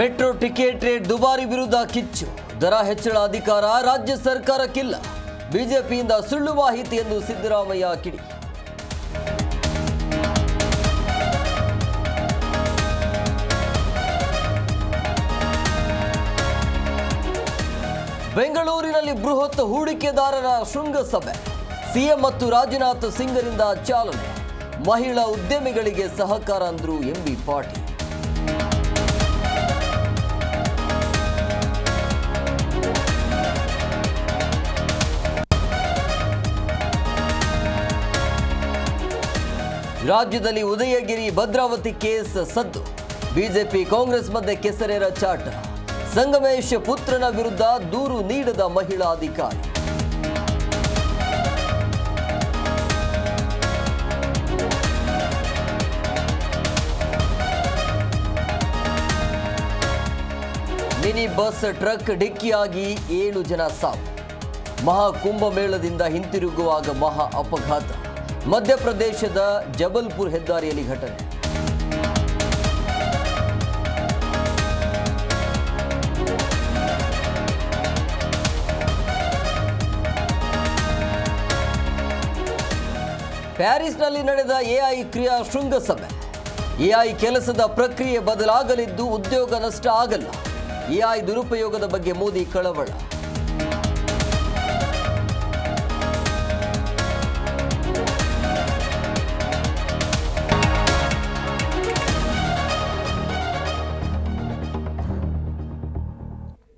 Metro ticket rate ದುಬಾರಿ ವಿರುದ್ಧ ಕಿಚ್ಚು. ದರ ಹೆಚ್ಚಳ ಅಧಿಕಾರ ರಾಜ್ಯ ಸರ್ಕಾರಕ್ಕಿಲ್ಲ. ಬಿಜೆಪಿಯಿಂದ ಸುಳ್ಳು ಮಾಹಿತಿ ಎಂದು ಸಿದ್ದರಾಮಯ್ಯ ಕಿಡಿ. ಬೆಂಗಳೂರಿನಲ್ಲಿ ಬೃಹತ್ ಹೂಡಿಕೆದಾರರ ಶೃಂಗಸಭೆ. ಸಿಎಂ ಮತ್ತು ರಾಜನಾಥ್ ಸಿಂಗರಿಂದ ಚಾಲನೆ. ಮಹಿಳಾ ಉದ್ಯಮಿಗಳಿಗೆ ಸಹಕಾರ ಅಂದ್ರು ಎಂಬಿ ಪಾಟೀಲ್. ರಾಜ್ಯದಲ್ಲಿ ಉದಯಗಿರಿ ಭದ್ರಾವತಿ ಕೇಸ್ ಸದ್ದು. ಬಿಜೆಪಿ ಕಾಂಗ್ರೆಸ್ ಮಧ್ಯೆ ಕೆಸರೆರ ಚಾಟ. ಸಂಗಮೇಶ್ ಪುತ್ರನ ವಿರುದ್ಧ ದೂರು ನೀಡದ ಮಹಿಳಾ ಅಧಿಕಾರಿ. ಮಿನಿ ಬಸ್ ಟ್ರಕ್ ಡಿಕ್ಕಿಯಾಗಿ ಏಳು ಜನ ಸಾವು. ಮಹಾ ಕುಂಭಮೇಳದಿಂದ ಹಿಂತಿರುಗುವಾಗ ಮಹಾ ಅಪಘಾತ. ಮಧ್ಯಪ್ರದೇಶದ ಜಬಲ್ಪುರ್ ಹೆದ್ದಾರಿಯಲ್ಲಿ ಘಟನೆ. ಪ್ಯಾರಿಸ್ನಲ್ಲಿ ನಡೆದ ಎಐ ಕ್ರಿಯಾ ಶೃಂಗಸಭೆ. ಎಐ ಕೆಲಸದ ಪ್ರಕ್ರಿಯೆ ಬದಲಾಗಲಿದ್ದು ಉದ್ಯೋಗ ನಷ್ಟ ಆಗಲ್ಲ. ಎಐ ದುರುಪಯೋಗದ ಬಗ್ಗೆ ಮೋದಿ ಕಳವಳ.